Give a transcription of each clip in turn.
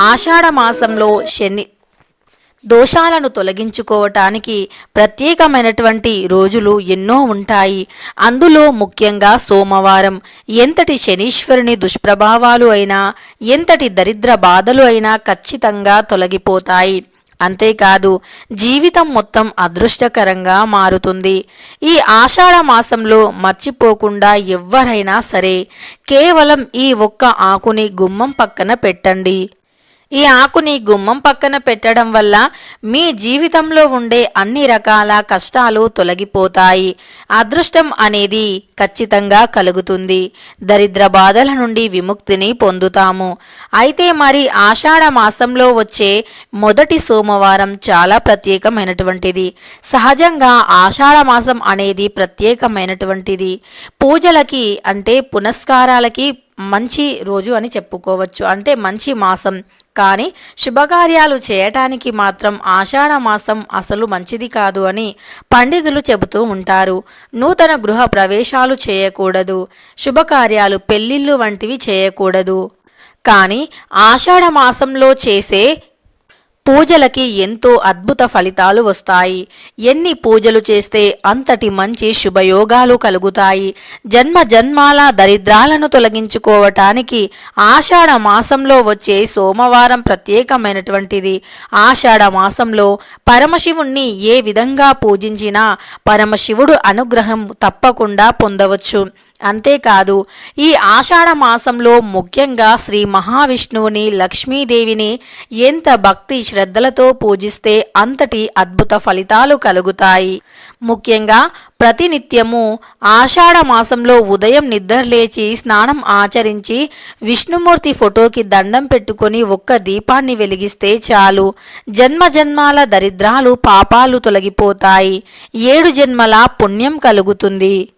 ఆషాఢ మాసంలో శని దోషాలను తొలగించుకోవటానికి ప్రత్యేకమైనటువంటి రోజులు ఎన్నో ఉంటాయి. అందులో ముఖ్యంగా సోమవారం ఎంతటి శనీశ్వరుని దుష్ప్రభావాలు అయినా ఎంతటి దరిద్ర బాధలు అయినా ఖచ్చితంగా తొలగిపోతాయి. అంతేకాదు జీవితం మొత్తం అదృష్టకరంగా మారుతుంది. ఈ ఆషాఢ మాసంలో మర్చిపోకుండా ఎవ్వరైనా సరే కేవలం ఈ ఒక్క ఆకుని గుమ్మం పక్కన పెట్టండి. ఈ ఆకుని గుమ్మం పక్కన పెట్టడం వల్ల మీ జీవితంలో ఉండే అన్ని రకాల కష్టాలు తొలగిపోతాయి. అదృష్టం అనేది ఖచ్చితంగా కలుగుతుంది. దరిద్ర బాధల నుండి విముక్తిని పొందుతాము. అయితే మరి ఆషాఢ మాసంలో వచ్చే మొదటి సోమవారం చాలా ప్రత్యేకమైనటువంటిది. సహజంగా ఆషాఢ మాసం అనేది ప్రత్యేకమైనటువంటిది. పూజలకి అంటే పునస్కారాలకి మంచి రోజు అని చెప్పుకోవచ్చు. అంటే మంచి మాసం. కానీ శుభకార్యాలు చేయటానికి మాత్రం ఆషాఢ మాసం అసలు మంచిది కాదు అని పండితులు చెబుతూ ఉంటారు. నూతన గృహ ప్రవేశాలు చేయకూడదు. శుభకార్యాలు పెళ్ళిళ్ళు వంటివి చేయకూడదు. కానీ ఆషాఢ మాసంలో చేసే పూజలకి ఎంతో అద్భుత ఫలితాలు వస్తాయి. ఎన్ని పూజలు చేస్తే అంతటి మంచి శుభయోగాలు కలుగుతాయి. జన్మ జన్మాల దరిద్రాలను తొలగించుకోవటానికి ఆషాఢ మాసంలో వచ్చే సోమవారం ప్రత్యేకమైనటువంటిది. ఆషాఢ మాసంలో పరమశివుణ్ణి ఏ విధంగా పూజించినా పరమశివుడు అనుగ్రహం తప్పకుండా పొందవచ్చు. అంతేకాదు ఈ ఆషాఢ మాసంలో ముఖ్యంగా శ్రీ మహావిష్ణువుని లక్ష్మీదేవిని ఎంత భక్తి శ్రద్ధలతో పూజిస్తే అంతటి అద్భుత ఫలితాలు కలుగుతాయి. ముఖ్యంగా ప్రతినిత్యము ఆషాఢ మాసంలో ఉదయం నిద్రలేచి స్నానం ఆచరించి విష్ణుమూర్తి ఫోటోకి దండం పెట్టుకొని ఒక్క దీపాన్ని వెలిగిస్తే చాలు. జన్మ జన్మాల దరిద్రాలు పాపాలు తొలగిపోతాయి. ఏడు జన్మల పుణ్యం కలుగుతుంది.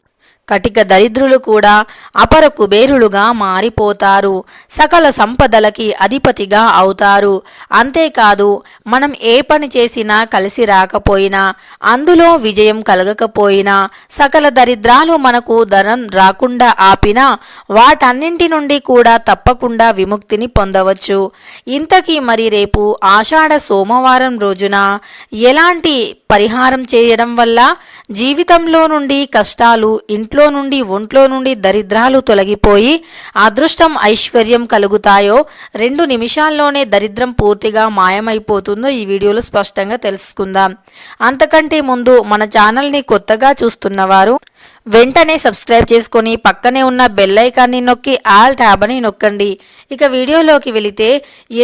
కటిక దరిద్రులు కూడా అపర కుబేరులుగా మారిపోతారు. సకల సంపదలకి అధిపతిగా అవుతారు. అంతేకాదు మనం ఏ పని చేసినా కలిసి రాకపోయినా అందులో విజయం కలగకపోయినా సకల దరిద్రాలు మనకు ధనం రాకుండా ఆపినా వాటన్నింటి నుండి కూడా తప్పకుండా విముక్తిని పొందవచ్చు. ఇంతకీ మరి రేపు ఆషాఢ సోమవారం రోజున ఎలాంటి పరిహారం చేయడం వల్ల జీవితంలో నుండి కష్టాలు ఇంట్లో నుండి ఒంట్లో నుండి దరిద్రాలు తొలగిపోయి అదృష్టం ఐశ్వర్యం కలుగుతాయో రెండు నిమిషాల్లోనే దరిద్రం పూర్తిగా మాయమైపోతుందో ఈ వీడియోలో స్పష్టంగా తెలుసుకుందాం. అంతకంటే ముందు మన ఛానల్ని కొత్తగా చూస్తున్నవారు వెంటనే సబ్స్క్రైబ్ చేసుకొని పక్కనే ఉన్న బెల్లైకాన్ని నొక్కి ఆల్ ట్యాబ్ అని నొక్కండి. ఇక వీడియోలోకి వెళితే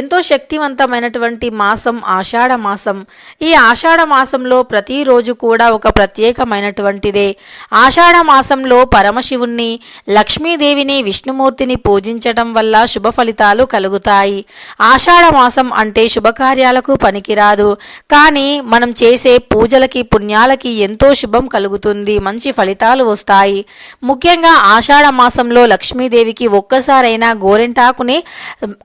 ఎంతో శక్తివంతమైనటువంటి మాసం ఆషాఢ మాసం. ఈ ఆషాఢ మాసంలో ప్రతిరోజు కూడా ఒక ప్రత్యేకమైనటువంటిదే. ఆషాఢ మాసంలో పరమశివుణ్ణి లక్ష్మీదేవిని విష్ణుమూర్తిని పూజించటం వల్ల శుభ ఫలితాలు కలుగుతాయి. ఆషాఢ మాసం అంటే శుభకార్యాలకు పనికిరాదు. కానీ మనం చేసే పూజలకి పుణ్యాలకి ఎంతో శుభం కలుగుతుంది. మంచి ఫలితాలు వస్తాయి. ముఖ్యంగా ఆషాఢ మాసంలో లక్ష్మీదేవికి ఒక్కసారైనా గోరెంటాకుని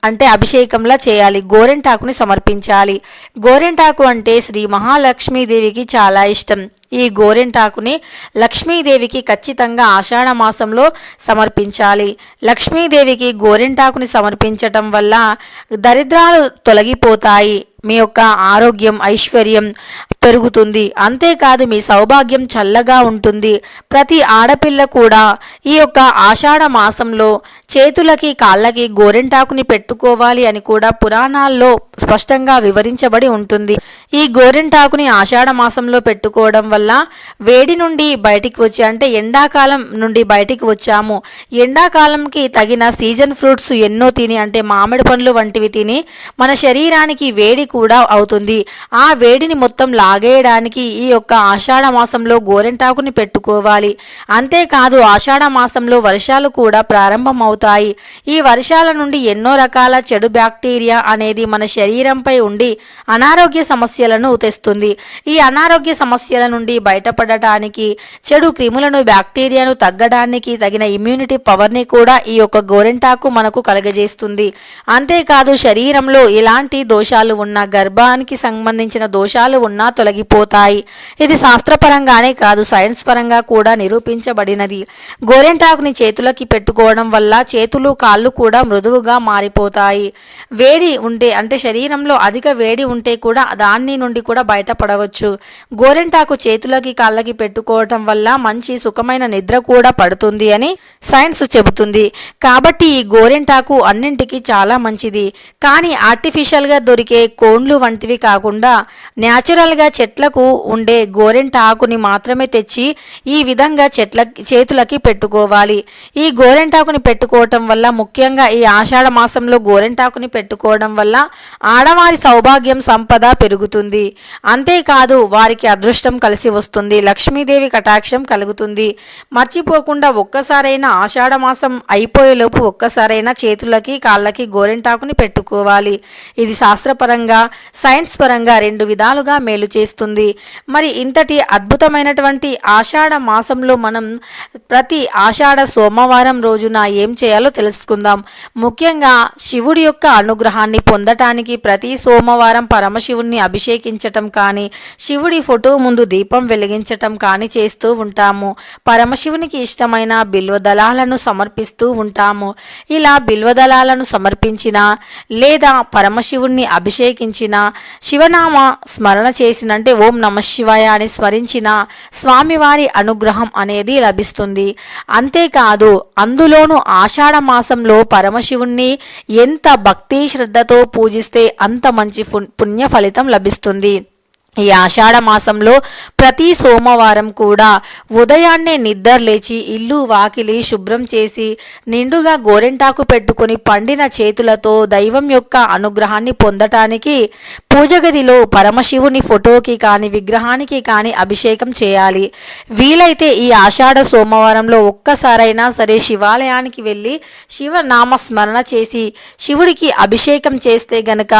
అంటే అభిషేకంలా చేయాలి. గోరెంటాకుని సమర్పించాలి. గోరెంటాకు అంటే శ్రీ మహాలక్ష్మీదేవికి చాలా ఇష్టం. ఈ గోరెంటాకుని లక్ష్మీదేవికి ఖచ్చితంగా ఆషాఢ మాసంలో సమర్పించాలి. లక్ష్మీదేవికి గోరెంటాకుని సమర్పించటం వల్ల దరిద్రాలు తొలగిపోతాయి. మీ యొక్క ఆరోగ్యం ఐశ్వర్యం పెరుగుతుంది. అంతేకాదు మీ సౌభాగ్యం చల్లగా ఉంటుంది. ప్రతి ఆడపిల్ల కూడా ఈ యొక్క ఆషాఢ మాసంలో చేతులకి కాళ్ళకి గోరెంటాకుని పెట్టుకోవాలి అని కూడా పురాణాల్లో స్పష్టంగా వివరించబడి ఉంటుంది. ఈ గోరెంటాకుని ఆషాఢ మాసంలో పెట్టుకోవడం వల్ల వేడి నుండి బయటికి వచ్చి అంటే ఎండాకాలం నుండి బయటికి వచ్చాము. ఎండాకాలంకి తగిన సీజన్ ఫ్రూట్స్ ఎన్నో తిని అంటే మామిడి పండ్లు వంటివి తిని మన శరీరానికి వేడి కూడా అవుతుంది. ఆ వేడిని మొత్తం లాగేయడానికి ఈ యొక్క ఆషాఢ మాసంలో గోరెంటాకుని పెట్టుకోవాలి. అంతేకాదు ఆషాఢ మాసంలో వర్షాలు కూడా ప్రారంభం అవుతాయి ఈ వర్షాల నుండి ఎన్నో రకాల చెడు బ్యాక్టీరియా అనేది మన శరీరంపై ఉండి అనారోగ్య సమస్యలను తెస్తుంది. ఈ అనారోగ్య సమస్యల నుండి బయటపడటానికి చెడు క్రిములను బ్యాక్టీరియాను తగ్గడానికి తగిన ఇమ్యూనిటీ పవర్ని కూడా ఈ యొక్క గోరెంటాకు మనకు కలగజేస్తుంది. అంతేకాదు శరీరంలో ఎలాంటి దోషాలు ఉన్నా గర్భానికి సంబంధించిన దోషాలు ఉన్నా తొలగిపోతాయి. ఇది శాస్త్రపరంగానే కాదు సైన్స్ పరంగా కూడా నిరూపించబడినది. గోరెంటాకుని చేతులకి పెట్టుకోవడం వల్ల చేతులు కాళ్ళు కూడా మృదువుగా మారిపోతాయి. వేడి ఉంటే అంటే శరీరంలో అధిక వేడి ఉంటే కూడా దాన్ని నుండి కూడా బయటపడవచ్చు. గోరెంటాకు చేతులకి కాళ్ళకి పెట్టుకోవటం వల్ల మంచి సుఖమైన నిద్ర కూడా పడుతుంది అని సైన్స్ చెబుతుంది. కాబట్టి ఈ గోరెంటాకు అన్నింటికి చాలా మంచిది. కానీ ఆర్టిఫిషియల్గా దొరికే కోండ్లు వంటివి కాకుండా న్యాచురల్గా చెట్లకు ఉండే గోరెంట ఆకుని మాత్రమే తెచ్చి ఈ విధంగా చెట్ల చేతులకి పెట్టుకోవాలి. ఈ గోరెంటాకుని పెట్టుకోవటం వల్ల ముఖ్యంగా ఈ ఆషాఢ మాసంలో గోరెంటాకుని పెట్టుకోవడం వల్ల ఆడవారి సౌభాగ్యం సంపద పెరుగుతుంది. అంతేకాదు వారికి అదృష్టం కలిసి వస్తుంది. లక్ష్మీదేవి కటాక్షం కలుగుతుంది. మర్చిపోకుండా ఒక్కసారైనా ఆషాఢ మాసం అయిపోయేలోపు ఒక్కసారైనా చేతులకి కాళ్ళకి గోరెంటాకుని పెట్టుకోవాలి. ఇది శాస్త్రపరంగా సైన్స్ పరంగా రెండు విధాలుగా మేలు చేస్తుంది. మరి ఇంతటి అద్భుతమైనటువంటి ఆషాఢ మాసంలో మనం ప్రతి ఆషాఢ సోమవారం రోజున ఏం చేయాలో తెలుసుకుందాం. ముఖ్యంగా శివుడి యొక్క అనుగ్రహాన్ని పొందటానికి ప్రతి సోమవారం పరమశివుణ్ణి అభిషేకించటం కానీ శివుడి ఫోటో ముందు దీపం వెలిగించటం కానీ చేస్తూ ఉంటాము. పరమశివునికి ఇష్టమైన బిల్వదళాలను సమర్పిస్తూ ఉంటాము. ఇలా బిల్వదళాలను సమర్పించిన లేదా పరమశివుణ్ణి స్మరించిన శివనామ స్మరణ చేసినంటే ఓం నమ శివాయ అని స్మరించిన స్వామివారి అనుగ్రహం అనేది లభిస్తుంది. అంతేకాదు అందులోనూ ఆషాఢ మాసంలో పరమశివుణ్ణి ఎంత భక్తి శ్రద్ధతో పూజిస్తే అంత మంచి పుణ్య ఫలితం లభిస్తుంది. ఈ ఆషాఢ మాసంలో ప్రతి సోమవారం కూడా ఉదయాన్నే నిద్ర లేచి ఇల్లు వాకిలి శుభ్రం చేసి నిండుగా గోరెంటాకు పెట్టుకుని పండిన చేతులతో దైవం యొక్క అనుగ్రహాన్ని పొందటానికి పూజ గదిలో పరమశివుని ఫోటోకి కానీ విగ్రహానికి కానీ అభిషేకం చేయాలి. వీలైతే ఈ ఆషాఢ సోమవారంలో ఒక్కసారైనా సరే శివాలయానికి వెళ్ళి శివనామ స్మరణ చేసి శివుడికి అభిషేకం చేస్తే గనక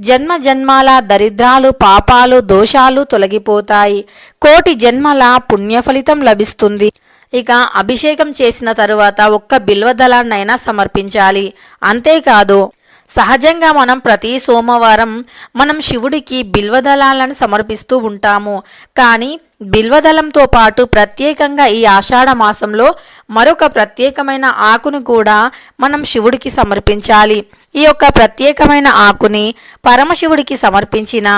జన్మ జన్మాల దరిద్రాలు పాపాలు దోషాలు తొలగిపోతాయి. కోటి జన్మల పుణ్య ఫలితం లభిస్తుంది. ఇక అభిషేకం చేసిన తరువాత ఒక్క బిల్వదళాన్నైనా సమర్పించాలి. అంతేకాదు సహజంగా మనం ప్రతి సోమవారం మనం శివుడికి బిల్వదళాలను సమర్పిస్తూ ఉంటాము. కానీ బిల్వదళంతో పాటు ప్రత్యేకంగా ఈ ఆషాఢ మాసంలో మరొక ప్రత్యేకమైన ఆకును కూడా మనం శివుడికి సమర్పించాలి. ఈ యొక్క ప్రత్యేకమైన ఆకుని పరమశివుడికి సమర్పించిన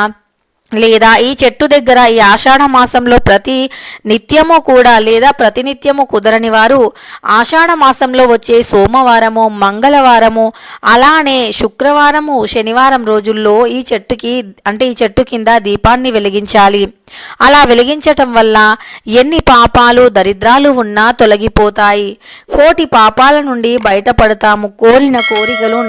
లేదా ఈ చెట్టు దగ్గర ఈ ఆషాఢ మాసంలో ప్రతి నిత్యము కూడా లేదా ప్రతినిత్యము కుదరని వారు ఆషాఢ మాసంలో వచ్చే సోమవారము మంగళవారము అలానే శుక్రవారము శనివారం రోజుల్లో ఈ చెట్టుకి అంటే ఈ చెట్టు కింద దీపాన్ని వెలిగించాలి. అలా వెలిగించటం వల్ల ఎన్ని పాపాలు దరిద్రాలు ఉన్నా తొలగిపోతాయి. కోటి పాపాల నుండి బయటపడతాము. కోరిన కోరికలు